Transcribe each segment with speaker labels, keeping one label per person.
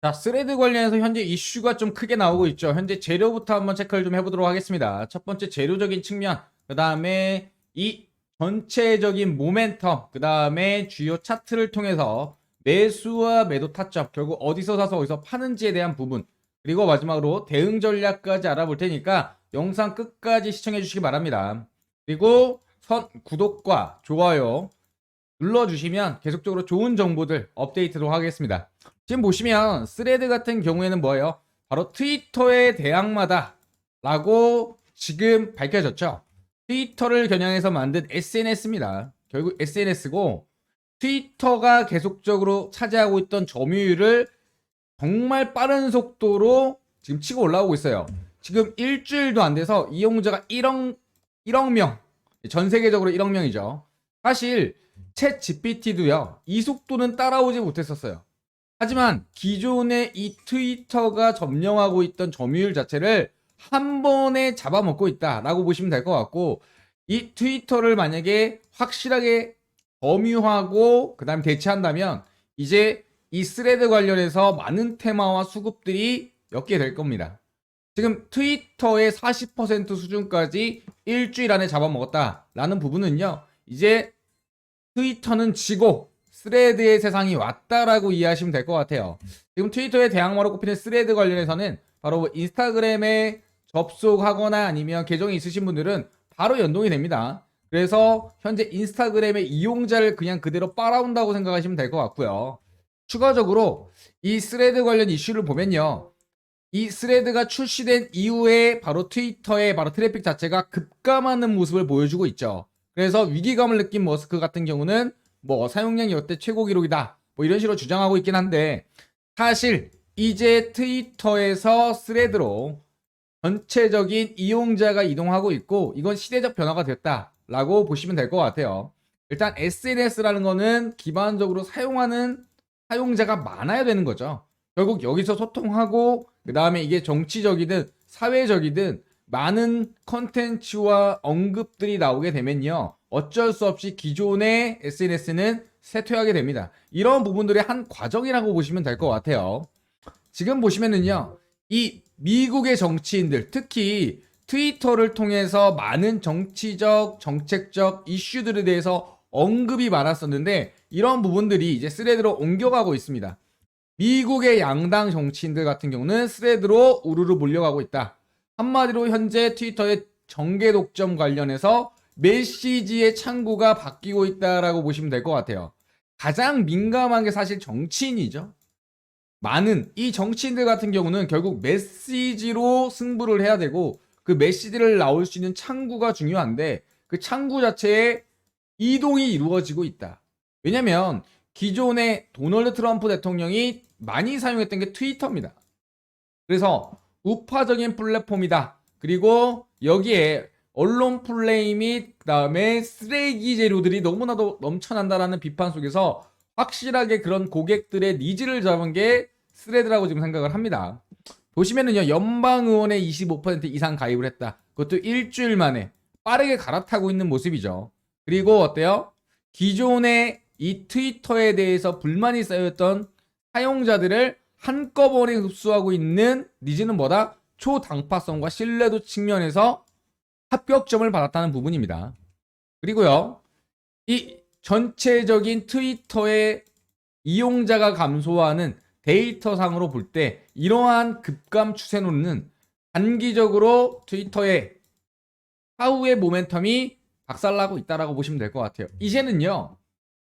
Speaker 1: 자, 스레드 관련해서 현재 이슈가 좀 크게 나오고 있죠. 현재 재료부터 한번 체크를 좀 해보도록 하겠습니다. 첫 번째 재료적인 측면, 그 다음에 이 전체적인 모멘텀, 그 다음에 주요 차트를 통해서 매수와 매도 타점, 결국 어디서 사서 어디서 파는지에 대한 부분, 그리고 마지막으로 대응 전략까지 알아볼 테니까 영상 끝까지 시청해 주시기 바랍니다. 그리고 선 구독과 좋아요 눌러주시면 계속적으로 좋은 정보들 업데이트도 하겠습니다. 지금 보시면 스레드 같은 경우에는 뭐예요? 바로 트위터의 대항마다 라고 지금 밝혀졌죠. 트위터를 겨냥해서 만든 SNS입니다. 결국 SNS고 트위터가 계속적으로 차지하고 있던 점유율을 정말 빠른 속도로 지금 치고 올라오고 있어요. 지금 일주일도 안 돼서 이용자가 1억 1억 명, 전 세계적으로 1억 명이죠. 사실 챗 GPT도요. 이 속도는 따라오지 못했었어요. 하지만 기존의 이 트위터가 점령하고 있던 점유율 자체를 한 번에 잡아먹고 있다라고 보시면 될 것 같고 이 트위터를 만약에 확실하게 점유하고 그 다음 대체한다면 이제 이 스레드 관련해서 많은 테마와 수급들이 엮게 될 겁니다. 지금 트위터의 40% 수준까지 일주일 안에 잡아먹었다라는 부분은요. 이제 트위터는 지고 스레드의 세상이 왔다라고 이해하시면 될 것 같아요. 지금 트위터의 대항마로 꼽히는 스레드 관련해서는 바로 인스타그램에 접속하거나 아니면 계정이 있으신 분들은 바로 연동이 됩니다. 그래서 현재 인스타그램의 이용자를 그냥 그대로 빨아온다고 생각하시면 될 것 같고요. 추가적으로 이 스레드 관련 이슈를 보면요. 이 스레드가 출시된 이후에 바로 트위터의 바로 트래픽 자체가 급감하는 모습을 보여주고 있죠. 그래서 위기감을 느낀 머스크 같은 경우는 뭐 사용량이 역대 최고 기록이다. 뭐 이런 식으로 주장하고 있긴 한데 사실 이제 트위터에서 스레드로 전체적인 이용자가 이동하고 있고 이건 시대적 변화가 됐다라고 보시면 될 것 같아요. 일단 SNS라는 거는 기반적으로 사용하는 사용자가 많아야 되는 거죠. 결국 여기서 소통하고 그 다음에 이게 정치적이든 사회적이든 많은 컨텐츠와 언급들이 나오게 되면요. 어쩔 수 없이 기존의 SNS는 쇠퇴하게 됩니다. 이런 부분들의 한 과정이라고 보시면 될 것 같아요. 지금 보시면은요. 이 미국의 정치인들, 특히 트위터를 통해서 많은 정치적, 정책적 이슈들에 대해서 언급이 많았었는데 이런 부분들이 이제 스레드로 옮겨가고 있습니다. 미국의 양당 정치인들 같은 경우는 스레드로 우르르 몰려가고 있다. 한마디로 현재 트위터의 정계 독점 관련해서 메시지의 창구가 바뀌고 있다라고 보시면 될 것 같아요. 가장 민감한 게 사실 정치인이죠. 많은 이 정치인들 같은 경우는 결국 메시지로 승부를 해야 되고 그 메시지를 나올 수 있는 창구가 중요한데 그 창구 자체에 이동이 이루어지고 있다. 왜냐면 기존의 도널드 트럼프 대통령이 많이 사용했던 게 트위터입니다. 그래서 우파적인 플랫폼이다. 그리고 여기에 언론 플레이 및 그다음에 쓰레기 재료들이 너무나도 넘쳐난다라는 비판 속에서 확실하게 그런 고객들의 니즈를 잡은 게 스레드라고 지금 생각을 합니다. 보시면은요 연방 의원의 25% 이상 가입을 했다. 그것도 일주일 만에 빠르게 갈아타고 있는 모습이죠. 그리고 어때요? 기존의 이 트위터에 대해서 불만이 쌓였던 사용자들을 한꺼번에 흡수하고 있는 니즈는 뭐다? 초당파성과 신뢰도 측면에서 합격점을 받았다는 부분입니다. 그리고요, 이 전체적인 트위터의 이용자가 감소하는 데이터상으로 볼 때 이러한 급감 추세로는 단기적으로 트위터의 사후의 모멘텀이 박살나고 있다라고 보시면 될 것 같아요. 이제는요,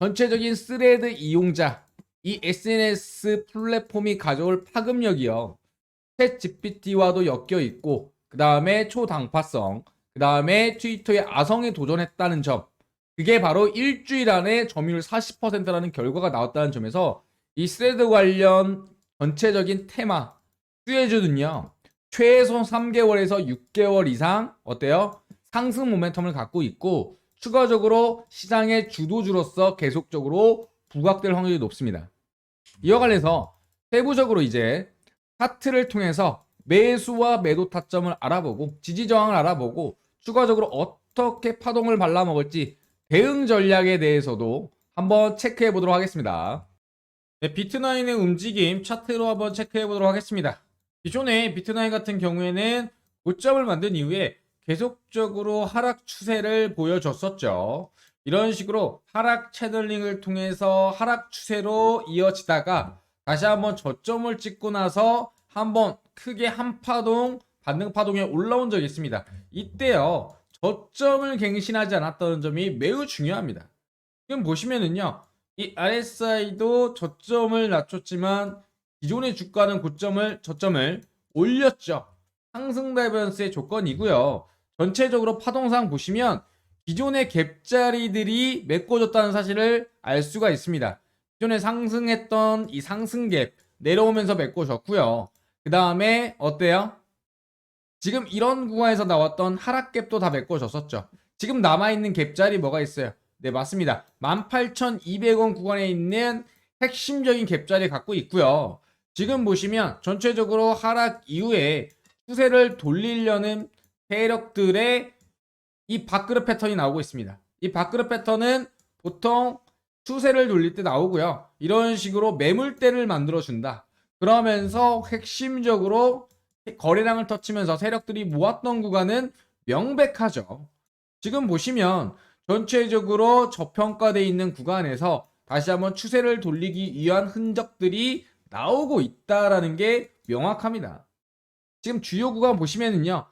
Speaker 1: 전체적인 스레드 이용자, 이 SNS 플랫폼이 가져올 파급력이요. 챗 GPT와도 엮여 있고, 그 다음에 초당파성, 그 다음에 트위터의 아성에 도전했다는 점. 그게 바로 일주일 안에 점유율 40%라는 결과가 나왔다는 점에서 이 스레드 관련 전체적인 테마, 수혜주는요, 최소 3개월에서 6개월 이상, 어때요? 상승 모멘텀을 갖고 있고, 추가적으로 시장의 주도주로서 계속적으로 부각될 확률이 높습니다. 이와 관련해서 세부적으로 이제 차트를 통해서 매수와 매도 타점을 알아보고 지지 저항을 알아보고 추가적으로 어떻게 파동을 발라먹을지 대응 전략에 대해서도 한번 체크해 보도록 하겠습니다. 네, 비트나인의 움직임 차트로 한번 체크해 보도록 하겠습니다. 기존에 비트나인 같은 경우에는 고점을 만든 이후에 계속적으로 하락 추세를 보여줬었죠. 이런 식으로 하락 채널링을 통해서 하락 추세로 이어지다가 다시 한번 저점을 찍고 나서 한번 크게 한 파동 반등 파동에 올라온 적이 있습니다. 이때요 저점을 갱신하지 않았던 점이 매우 중요합니다. 지금 보시면은요 이 RSI도 저점을 낮췄지만 기존의 주가는 고점을 저점을 올렸죠. 상승 다이버런스의 조건이고요. 전체적으로 파동상 보시면 기존의 갭자리들이 메꿔졌다는 사실을 알 수가 있습니다. 기존에 상승했던 이 상승 갭 내려오면서 메꿔졌고요. 그 다음에 어때요? 지금 이런 구간에서 나왔던 하락갭도 다 메꿔졌었죠. 지금 남아있는 갭자리 뭐가 있어요? 네, 맞습니다. 18,200원 구간에 있는 핵심적인 갭자리 갖고 있고요. 지금 보시면 전체적으로 하락 이후에 추세를 돌리려는 세력들의 이 밥그릇 패턴이 나오고 있습니다. 이 밥그릇 패턴은 보통 추세를 돌릴 때 나오고요. 이런 식으로 매물대를 만들어 준다. 그러면서 핵심적으로 거래량을 터치면서 세력들이 모았던 구간은 명백하죠. 지금 보시면 전체적으로 저평가되어 있는 구간에서 다시 한번 추세를 돌리기 위한 흔적들이 나오고 있다라는 게 명확합니다. 지금 주요 구간 보시면은요.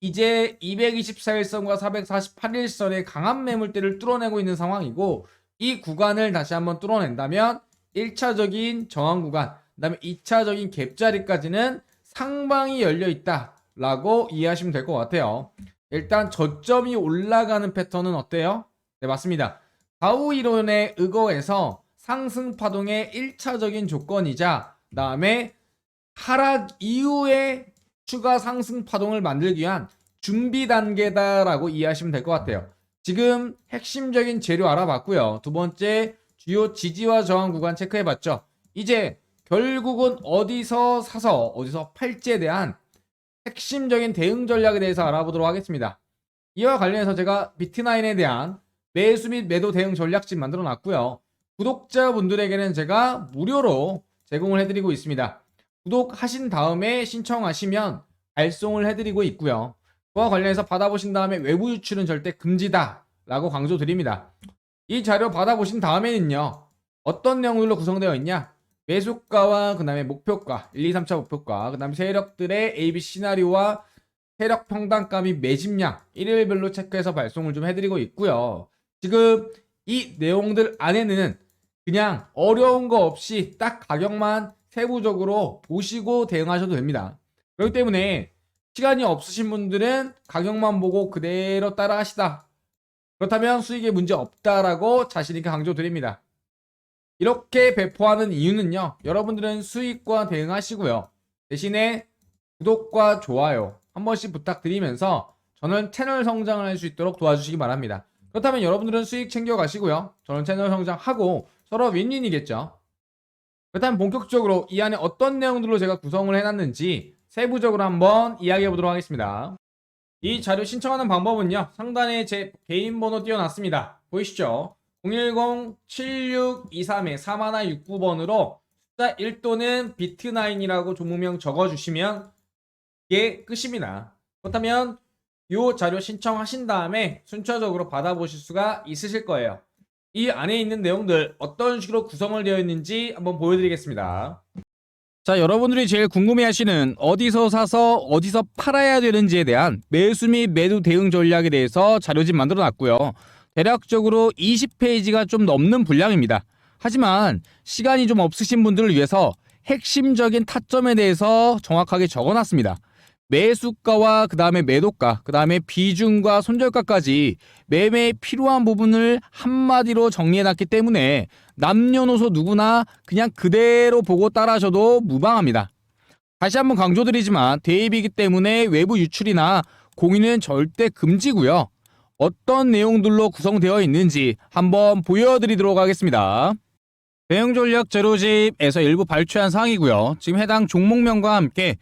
Speaker 1: 이제 224일선과 448일선의 강한 매물대를 뚫어내고 있는 상황이고 이 구간을 다시 한번 뚫어낸다면 1차적인 저항 구간, 그다음에 2차적인 갭자리까지는 상방이 열려 있다 라고 이해하시면 될 것 같아요. 일단 저점이 올라가는 패턴은 어때요? 네, 맞습니다. 가우 이론에 의거해서 상승 파동의 1차적인 조건이자 그다음에 하락 이후에 추가 상승 파동을 만들기 위한 준비 단계다라고 이해하시면 될 것 같아요. 지금 핵심적인 재료 알아봤고요. 두 번째 주요 지지와 저항 구간 체크해봤죠. 이제 결국은 어디서 사서 어디서 팔지에 대한 핵심적인 대응 전략에 대해서 알아보도록 하겠습니다. 이와 관련해서 제가 비트나인에 대한 매수 및 매도 대응 전략집 만들어 놨고요. 구독자분들에게는 제가 무료로 제공을 해드리고 있습니다. 구독하신 다음에 신청하시면 발송을 해드리고 있고요. 그와 관련해서 받아보신 다음에 외부 유출은 절대 금지다 라고 강조드립니다. 이 자료 받아보신 다음에는요. 어떤 내용들로 구성되어 있냐? 매수가와 그 다음에 목표가 1, 2, 3차 목표가 그 다음에 세력들의 AB 시나리오와 세력 평단가 및 매집량 일일별로 체크해서 발송을 좀 해드리고 있고요. 지금 이 내용들 안에는 그냥 어려운 거 없이 딱 가격만 세부적으로 보시고 대응하셔도 됩니다. 그렇기 때문에 시간이 없으신 분들은 가격만 보고 그대로 따라 하시다. 그렇다면 수익에 문제 없다라고 자신있게 강조드립니다. 이렇게 배포하는 이유는요. 여러분들은 수익과 대응하시고요. 대신에 구독과 좋아요 한 번씩 부탁드리면서 저는 채널 성장을 할 수 있도록 도와주시기 바랍니다. 그렇다면 여러분들은 수익 챙겨가시고요. 저는 채널 성장하고 서로 윈윈이겠죠. 그렇다면 본격적으로 이 안에 어떤 내용들로 제가 구성을 해놨는지 세부적으로 한번 이야기해 보도록 하겠습니다. 이 자료 신청하는 방법은요. 상단에 제 개인 번호 띄워놨습니다. 보이시죠? 010-7623-4169번으로 숫자 1또는 비트9이라고 종목명 적어주시면 이게 끝입니다. 그렇다면 이 자료 신청하신 다음에 순차적으로 받아보실 수가 있으실 거예요. 이 안에 있는 내용들 어떤 식으로 구성을 되어 있는지 한번 보여드리겠습니다. 자, 여러분들이 제일 궁금해 하시는 어디서 사서 어디서 팔아야 되는지에 대한 매수 및 매도 대응 전략에 대해서 자료집 만들어 놨고요. 대략적으로 20페이지가 좀 넘는 분량입니다. 하지만 시간이 좀 없으신 분들을 위해서 핵심적인 타점에 대해서 정확하게 적어놨습니다. 매수가와 그 다음에 매도가, 그 다음에 비중과 손절가까지 매매에 필요한 부분을 한마디로 정리해놨기 때문에 남녀노소 누구나 그냥 그대로 보고 따라하셔도 무방합니다. 다시 한번 강조드리지만 대입이기 때문에 외부 유출이나 공유는 절대 금지고요. 어떤 내용들로 구성되어 있는지 한번 보여드리도록 하겠습니다. 대응 전략 제로집에서 일부 발췌한 사항이고요. 지금 해당 종목명과 함께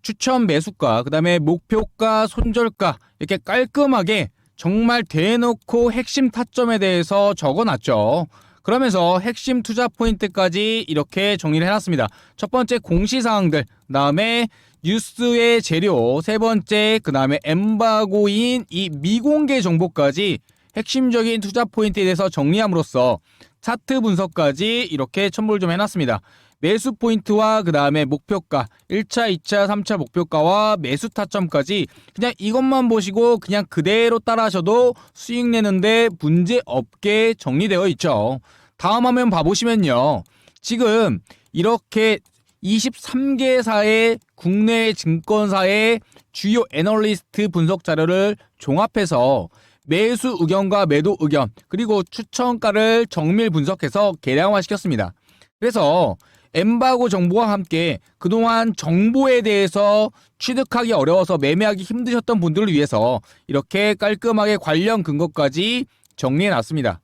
Speaker 1: 추천 매수가, 그 다음에 목표가, 손절가 이렇게 깔끔하게 정말 대놓고 핵심 타점에 대해서 적어놨죠.
Speaker 2: 그러면서 핵심 투자 포인트까지 이렇게 정리를 해놨습니다. 첫 번째 공시사항들, 그 다음에 뉴스의 재료, 세 번째, 그 다음에 엠바고인 이 미공개 정보까지 핵심적인 투자 포인트에 대해서 정리함으로써 차트 분석까지 이렇게 첨부를 좀 해놨습니다. 매수 포인트와 그 다음에 목표가, 1차, 2차, 3차 목표가와 매수 타점까지 그냥 이것만 보시고 그냥 그대로 따라 하셔도 수익 내는데 문제 없게 정리되어 있죠. 다음 화면 봐보시면요. 지금 이렇게 23개사의 국내 증권사의 주요 애널리스트 분석 자료를 종합해서 매수 의견과 매도 의견 그리고 추천가를 정밀 분석해서 계량화시켰습니다. 그래서 엠바고 정보와 함께 그동안 정보에 대해서 취득하기 어려워서 매매하기 힘드셨던 분들을 위해서 이렇게 깔끔하게 관련 근거까지 정리해 놨습니다.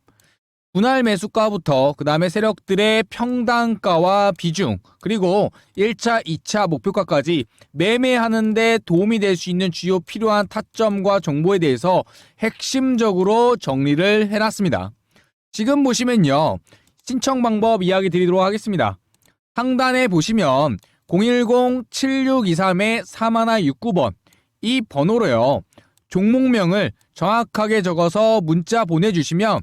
Speaker 2: 분할 매수가부터 그 다음에 세력들의 평단가와 비중 그리고 1차, 2차 목표가까지 매매하는데 도움이 될 수 있는 주요 필요한 타점과 정보에 대해서 핵심적으로 정리를 해놨습니다. 지금 보시면요. 신청 방법 이야기 드리도록 하겠습니다. 상단에 보시면 010-7623-4169번 이 번호로요. 종목명을 정확하게 적어서 문자 보내주시면